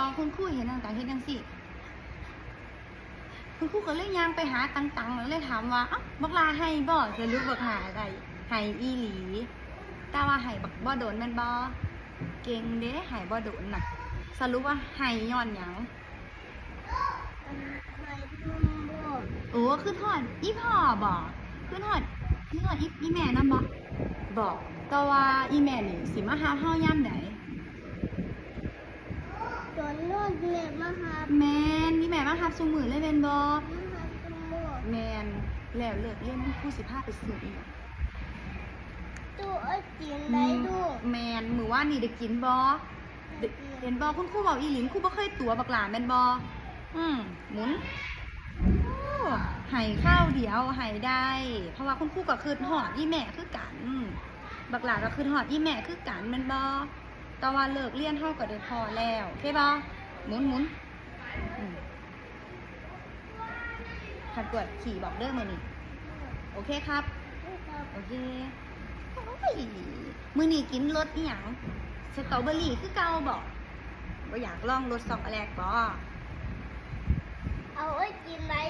อคุณครูเห็นต่างๆเห็นจังสิคุณครูก็เลยยางไปหาตังๆแล้วเลยถามว่าอ๊ะบักลาให้บ่จะรู้บักหาอะไรให้อีหลี แต่ว่าให้บักบ่โดนแม่นบ่เก่งเด้ให้บ่โดนน่ะ สรุปว่าให้ย้อนหยังไม่ทุ่มบอกโอ้คือทอดอีพ่อบอกคือทอดคือทอดอีแม่นำบ่บอกแต่ว่าอีแม่นี่สิมาหาเฮายามใด จนนวดเล็บมาหาแม่นอีแม่มารับซุมื้อเลยแม่นบ่มาหาตำรวจแม่นแล้วเลิกเรียนคุณครูสิพาไปซื้ออีกตู้ไอ้กินได้ดูแม่นมื้อวานนี่ได้กินบ่ได้เห็นบ่คุณครูเว้าอีหลิงครูบ่เคยตัวบักหลาแม่นบ่อืมหมุนโอ้ให้ข้าวเดียวให้ได้ เพราะว่าคุณครูก็คือฮอดอีแม่คือกัน บักหลาก็คือฮอดอีแม่คือกันแม่นบ่ แต่ว่าเลิกเรียนเฮาก็ได้พอแล้วโอเคบ่หมุนหมุนอืมหัดกวดขี่บอกเด้อมือนี้โอเคครับ โอเคโอ้ยมือนี่กินรสอหย่างสตรอเบอรี่คือเกาบอกว่าอยากลองรสสองแรกบอเอาไอ้กินได้ดูอืมสายลุง